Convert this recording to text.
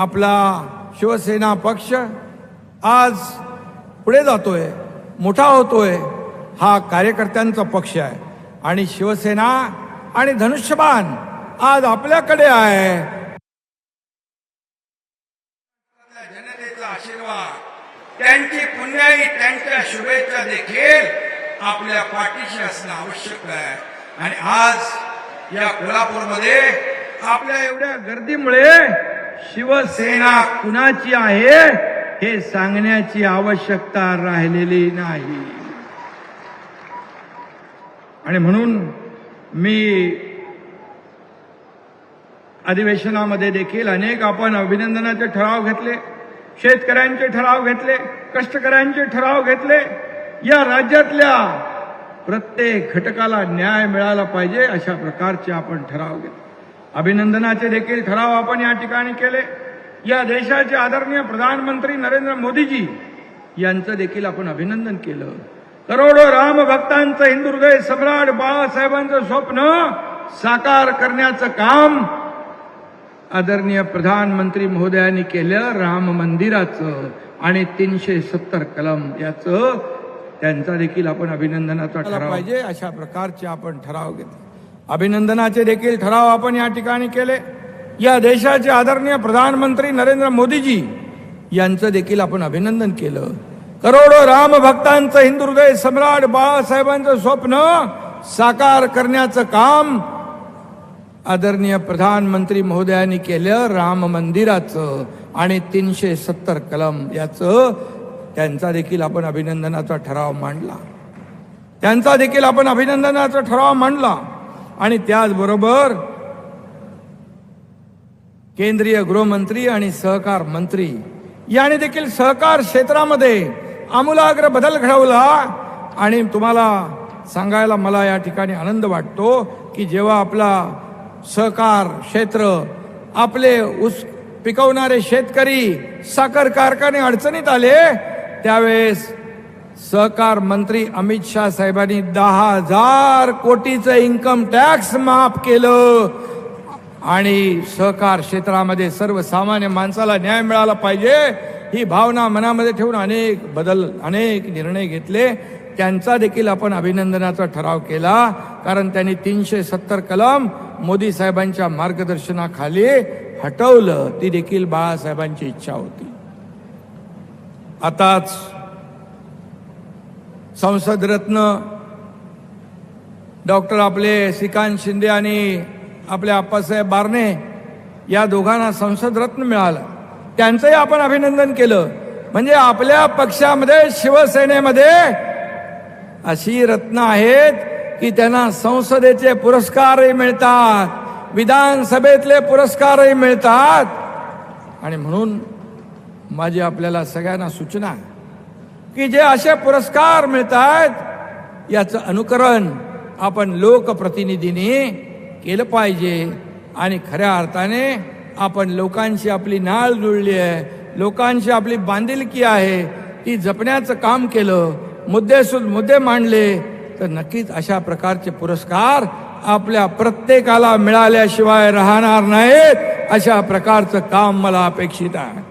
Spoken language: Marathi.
आपला शिवसेना पक्ष आज पुढे जातोय मोठा होतोय हा कार्यकर्त्यांचा पक्ष आहे. आणि शिवसेना आणि धनुष्यबाण आज आपल्याकडे आहे. जनतेचा आशीर्वाद त्यांची पुण्याई त्यांच्या शुभेच्छा देखील आपल्या पाठीशी असणं आवश्यक आहे. आणि आज या कोल्हापूरमध्ये आपल्या एवढ्या गर्दीमुळे शिवसेना कुणाची आहे हे सांगण्याची आवश्यकता राहिलेली नाही. आणि म्हणून मी अधिवेशनामध्ये देखील अनेक आपण अभिनंदनाचे ठराव घेतले शेतकऱ्यांचे ठराव घेतले कष्टकऱ्यांचे ठराव घेतले. या राज्यातल्या प्रत्येक घटकाला न्याय मिळाला पाहिजे अशा प्रकारचे आपण ठराव घेतले. अभिनंदनाचे देखील ठराव आपण या ठिकाणी केले. या देशाचे आदरणीय प्रधानमंत्री नरेंद्र मोदीजी यांचं देखील आपण अभिनंदन केलं. करोडो राम भक्तांचं हिंदू हृदय सम्राट बाळासाहेबांचं स्वप्न साकार करण्याचं काम आदरणीय प्रधानमंत्री महोदयांनी केलं राम मंदिराचं आणि तीनशे सत्तर कलम याचं. त्यांचा देखील आपण अभिनंदनाचा ठराव पाहिजे अशा प्रकारचे आपण ठराव घेतले. अभिनंदनाचे देखील ठराव आपण या ठिकाणी केले. या देशाचे आदरणीय प्रधानमंत्री नरेंद्र मोदीजी यांचं देखील आपण अभिनंदन केलं. करोडो राम भक्तांचं हिंदू हृदय सम्राट बाळासाहेबांचं स्वप्न साकार करण्याचं काम आदरणीय प्रधानमंत्री महोदयांनी केलं राम मंदिराचं आणि तीनशे सत्तर कलम याचं. त्यांचा देखील आपण अभिनंदनाचा ठराव मांडला. त्यांचा देखील आपण अभिनंदनाचा ठराव मांडला. आणि त्याचबरोबर केंद्रीय गृहमंत्री आणि सहकार मंत्री. याने देखील सहकार क्षेत्रामध्ये आमूलाग्र बदल घडवला आणि तुम्हाला सांगायला मला या ठिकाणी आनंद वाटतो की जेव्हा आपला सहकार क्षेत्र आपले ऊस पिकवणारे शेतकरी साखर कारखाने अडचणीत आले त्यावेळेस सहकार मंत्री अमित शाह साहेबांनी दहा हजार कोटीचं इन्कम टॅक्स माफ केलं. आणि सहकार क्षेत्रामध्ये सर्वसामान्य माणसाला न्याय मिळाला पाहिजे. ही भावना मनामध्ये ठेवून अनेक बदल अनेक निर्णय घेतले. त्यांचा देखील आपण अभिनंदनाचा ठराव केला. कारण त्यांनी तीनशे सत्तर कलम मोदी साहेबांच्या मार्गदर्शनाखाली हटवलं. ती देखील बाळासाहेबांची इच्छा होती. आताच संसद रत्न डॉक्टर आपले श्रीकांत शिंदे आणि आपले आप्पासाहेब बारणे या दोघांना संसद रत्न मिळालं. त्यांचंही आपण अभिनंदन केलं. म्हणजे आपल्या पक्षामध्ये शिवसेनेमध्ये अशी रत्न आहेत की त्यांना संसदेचे पुरस्कारही मिळतात विधानसभेतले पुरस्कारही मिळतात. आणि म्हणून माझी आपल्याला सगळ्यांना सूचना आहे की जे असे पुरस्कार मिळत आहेत याचं अनुकरण आपण लोकप्रतिनिधीने केलं पाहिजे. आणि खऱ्या अर्थाने आपण लोकांशी आपली नाळ जुळली आहे लोकांशी आपली बांधिलकी आहे ती जपण्याचं काम केलं मुद्देसूद मुद्दे मांडले तर नक्कीच अशा प्रकारचे पुरस्कार आपल्या प्रत्येकाला मिळाल्याशिवाय राहणार नाहीत अशा प्रकारचं काम मला अपेक्षित आहे.